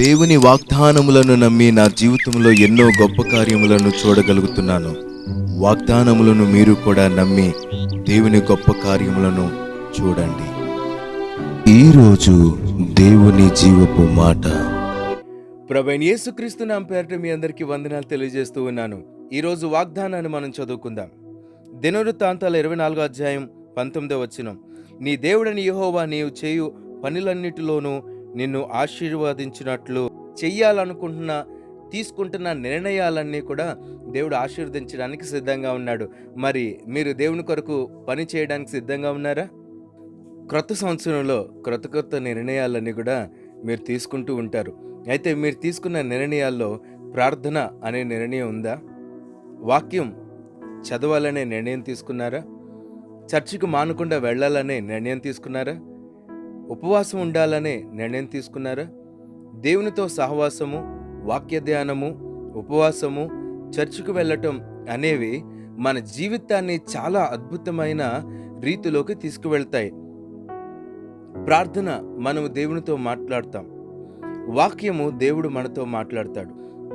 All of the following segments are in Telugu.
దేవుని వాగ్దానములను నమ్మి నా జీవితంలో ఎన్నో గొప్ప కార్యములను చూడగలుగుతున్నాను. వాగ్దానములను మీరు కూడా నమ్మి దేవుని గొప్ప కార్యములను చూడండి. ఈరోజు దేవుని జీవపు మాట. ప్రభైన యేసుక్రీస్తు నా పేరట మీ అందరికీ వందనాలు తెలియజేస్తూ ఉన్నాను. ఈరోజు వాగ్దానాన్ని మనం చదువుకుందాం. దినవృత్తాంతాల ఇరవై నాలుగో అధ్యాయం పంతొమ్మిదో వచ్చినం నీ దేవుడని యహోవా నీవు చేయు పనులన్నిటిలోనూ నిన్ను ఆశీర్వదించినట్లు చెయ్యాలనుకుంటున్న తీసుకుంటున్న నిర్ణయాలన్నీ కూడా దేవుడు ఆశీర్వదించడానికి సిద్ధంగా ఉన్నాడు. మరి మీరు దేవుని కొరకు పని చేయడానికి సిద్ధంగా ఉన్నారా? క్రొత్త సంవత్సరంలో క్రొత్త క్రొత్త నిర్ణయాలన్నీ కూడా మీరు తీసుకుంటూ ఉంటారు. అయితే మీరు తీసుకున్న నిర్ణయాల్లో ప్రార్థన అనే నిర్ణయం ఉందా? వాక్యం చదవాలనే నిర్ణయం తీసుకున్నారా? చర్చికి మానకుండా వెళ్ళాలనే నిర్ణయం తీసుకున్నారా? ఉపవాసం ఉండాలనే నిర్ణయం తీసుకున్నారా? దేవునితో సహవాసము వాక్య ధ్యానము ఉపవాసము చర్చికి వెళ్ళటం అనేవి మన జీవితాన్ని చాలా అద్భుతమైన రీతిలోకి తీసుకువెళ్తాయి. ప్రార్థన మనము దేవునితో మాట్లాడతాం. వాక్యము దేవుడు మనతో మాట్లాడతాడు.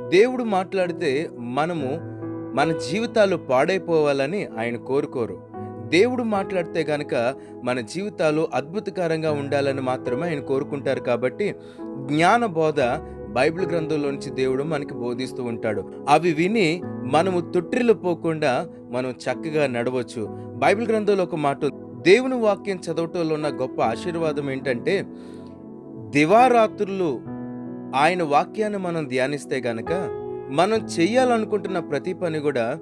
దేవుడు మాట్లాడితే మనము మన జీవితాలు పాడైపోవాలని ఆయన కోరుకోరు. దేవుడు మాట్లాడితే గనక మన జీవితాలు అద్భుతకరంగా ఉండాలని మాత్రమే ఆయన కోరుకుంటారు కాబట్టి జ్ఞాన బోధ బైబిల్ గ్రంథంలోంచి దేవుడు మనకి బోధిస్తూ ఉంటాడు. అవి విని మనము తొట్టిల్లు పోకుండా మనం చక్కగా నడవచ్చు. బైబిల్ గ్రంథంలో ఒక మాట దేవుని వాక్యం చదవటంలో ఉన్న గొప్ప ఆశీర్వాదం ఏంటంటే దివారాత్రులు ఆయన వాక్యాన్ని మనం ధ్యానిస్తే గనక మనం చేయాలనుకుంటున్న ప్రతి పని కూడా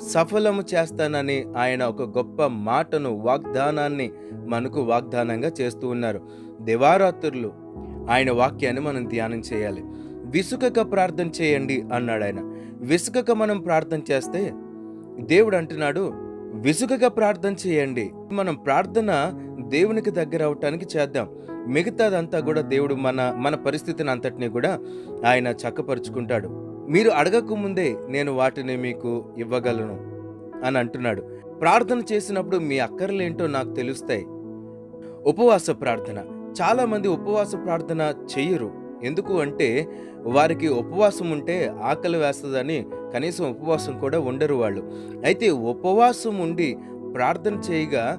సఫలము చేస్తానని ఆయన ఒక గొప్ప మాటను వాగ్దానాన్ని మనకు వాగ్దానంగా చేస్తూ ఉన్నారు. దివారాత్రులు ఆయన వాక్యాన్ని మనం ధ్యానం చేయాలి. విసుకక ప్రార్థన చేయండి అన్నాడు ఆయన. విసుకక మనం ప్రార్థన చేస్తే దేవుడు అంటున్నాడు విసుగక ప్రార్థన చేయండి. మనం ప్రార్థన దేవునికి దగ్గర అవటానికి చేద్దాం. మిగతాదంతా కూడా దేవుడు మన మన పరిస్థితిని అంతటిని కూడా ఆయన చక్కపరుచుకుంటాడు. మీరు అడగక ముందే నేను వాటిని మీకు ఇవ్వగలను అని అంటున్నాడు. ప్రార్థన చేసినప్పుడు మీ అక్కర్లేంటో నాకు తెలుస్తాయి. ఉపవాస ప్రార్థన. చాలామంది ఉపవాస ప్రార్థన చెయ్యరు ఎందుకు అంటే వారికి ఉపవాసం ఉంటే ఆకలి వేస్తుందని కనీసం ఉపవాసం కూడా ఉండరు వాళ్ళు. అయితే ఉపవాసం ఉండి ప్రార్థన చేయగా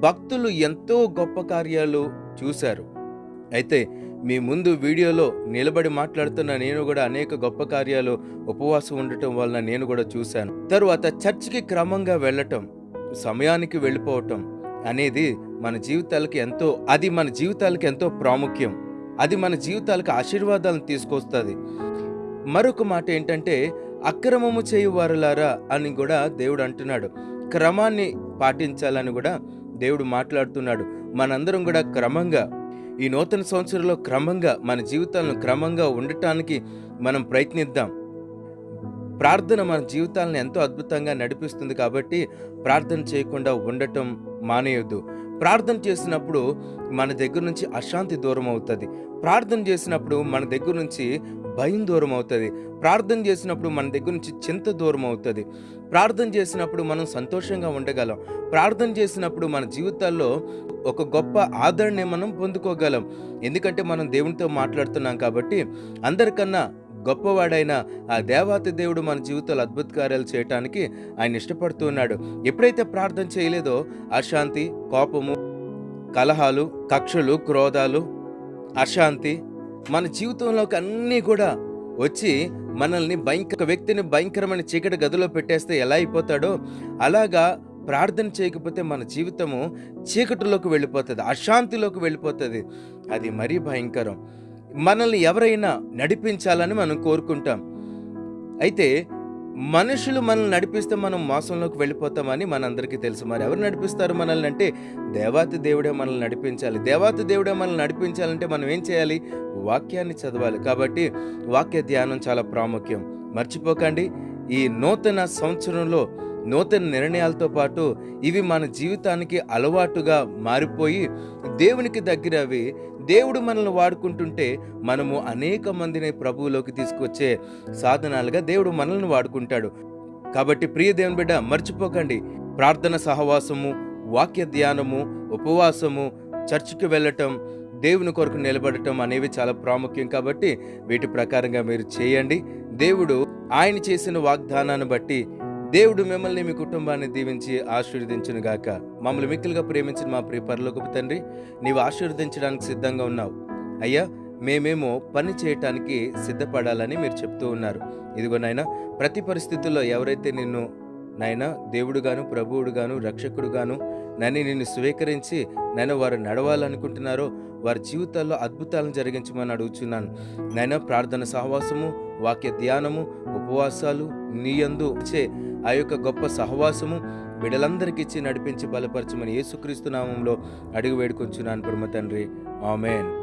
భక్తులు ఎంతో గొప్ప కార్యాలు చూశారు. అయితే మీ ముందు వీడియోలో నిలబడి మాట్లాడుతున్న నేను కూడా అనేక గొప్ప కార్యాలు ఉపవాసం ఉండటం వలన నేను కూడా చూశాను. తరువాత చర్చికి క్రమంగా వెళ్ళటం సమయానికి వెళ్ళిపోవటం అనేది మన జీవితాలకి ఎంతో అది మన జీవితాలకి ఎంతో ప్రాముఖ్యం. అది మన జీవితాలకు ఆశీర్వాదాలను తీసుకొస్తుంది. మరొక మాట ఏంటంటే అక్రమము చేయువారులారా అని కూడా దేవుడు అంటున్నాడు. క్రమాన్ని పాటించాలని కూడా దేవుడు మాట్లాడుతున్నాడు. మనందరం కూడా క్రమంగా ఈ నూతన సంవత్సరంలో క్రమంగా మన జీవితాలను క్రమంగా ఉండటానికి మనం ప్రయత్నిద్దాం. ప్రార్థన మన జీవితాలను ఎంతో అద్భుతంగా నడిపిస్తుంది కాబట్టి ప్రార్థన చేయకుండా ఉండటం మానేయొద్దు. ప్రార్థన చేసినప్పుడు మన దగ్గర నుంచి అశాంతి దూరం అవుతుంది ప్రార్థన చేసినప్పుడు మన దగ్గర నుంచి భయం దూరం అవుతుంది ప్రార్థన చేసినప్పుడు మన దగ్గర నుంచి చింత దూరం అవుతుంది ప్రార్థన చేసినప్పుడు మనం సంతోషంగా ఉండగలం. ప్రార్థన చేసినప్పుడు మన జీవితాల్లో ఒక గొప్ప ఆదరణని మనం పొందుకోగలం. ఎందుకంటే మనం దేవునితో మాట్లాడుతున్నాం కాబట్టి అందరికన్నా గొప్పవాడైన ఆ దేవాతి దేవుడు మన జీవితంలో అద్భుత కార్యాలు చేయటానికి ఆయన ఇష్టపడుతున్నాడు ఎప్పుడైతే ప్రార్థన చేయలేదో అశాంతి కోపము కలహాలు కక్షలు క్రోధాలు అశాంతి మన జీవితంలోకి అన్నీ కూడా వచ్చి మనల్ని భయంకర వ్యక్తిని భయంకరమైన చీకటి గదిలో పెట్టేస్తే ఎలా అయిపోతాడో అలాగా ప్రార్థన చేయకపోతే మన జీవితము చీకటిలోకి వెళ్ళిపోతుంది అశాంతిలోకి వెళ్ళిపోతుంది. అది మరీ భయంకరం. మనల్ని ఎవరైనా నడిపించాలని మనం కోరుకుంటాం. అయితే మనుషులు మనల్ని నడిపిస్తే మనం మోసంలోకి వెళ్ళిపోతామని మనందరికీ తెలుసు. మరి ఎవరు నడిపిస్తారు మనల్ని అంటే దేవాతి దేవుడే మనల్ని నడిపించాలి. దేవాతి దేవుడే మనల్ని నడిపించాలంటే మనం ఏం చేయాలి? వాక్యాన్ని చదవాలి. కాబట్టి వాక్య ధ్యానం చాలా ప్రాముఖ్యం. మర్చిపోకండి ఈ నూతన సంవత్సరంలో నూతన నిర్ణయాలతో పాటు ఇవి మన జీవితానికి అలవాటుగా మారిపోయి దేవునికి దగ్గర అవి దేవుడు మనల్ని వాడుకుంటుంటే మనము అనేక మందిని ప్రభువులోకి తీసుకొచ్చే సాధనాలుగా దేవుడు మనల్ని వాడుకుంటాడు. కాబట్టి ప్రియ దేవుని బిడ్డ మర్చిపోకండి. ప్రార్థన సహవాసము వాక్య ధ్యానము ఉపవాసము చర్చికి వెళ్ళటం దేవుని కొరకు నిలబడటం అనేవి చాలా ప్రాముఖ్యం కాబట్టి వీటి ప్రకారంగా మీరు చేయండి. దేవుడు ఆయన చేసిన వాగ్దానాన్ని బట్టి దేవుడు మిమ్మల్ని మీ కుటుంబాన్ని దీవించి ఆశీర్వదించును గాక. మమ్మల్ని మిక్కులుగా ప్రేమించిన మా ప్రియ పరలోకపు తండ్రి నీవు ఆశీర్వదించడానికి సిద్ధంగా ఉన్నావు. అయ్యా మేమేమో పని చేయటానికి సిద్ధపడాలని మీరు చెప్తూ ఉన్నారు. ఇదిగో నాయన ప్రతి పరిస్థితుల్లో ఎవరైతే నిన్ను నాయన దేవుడుగాను ప్రభువుడుగాను రక్షకుడుగాను నన్ను నిన్ను స్వీకరించి నన్ను వారు నడవాలనుకుంటున్నారో వారి జీవితాల్లో అద్భుతాలను జరిగించమని అడుగుచున్నాను. నైనా ప్రార్థన సహవాసము వాక్య ధ్యానము ఉపవాసాలు నీయందు చే ఆ యొక్క గొప్ప సహవాసము బిడలందరికీ ఇచ్చి నడిపించి బలపరచమని యేసుక్రీస్తు నామంలో అడుగు వేడుకొంచున్నాను. పరమ తండ్రి ఆమెన్.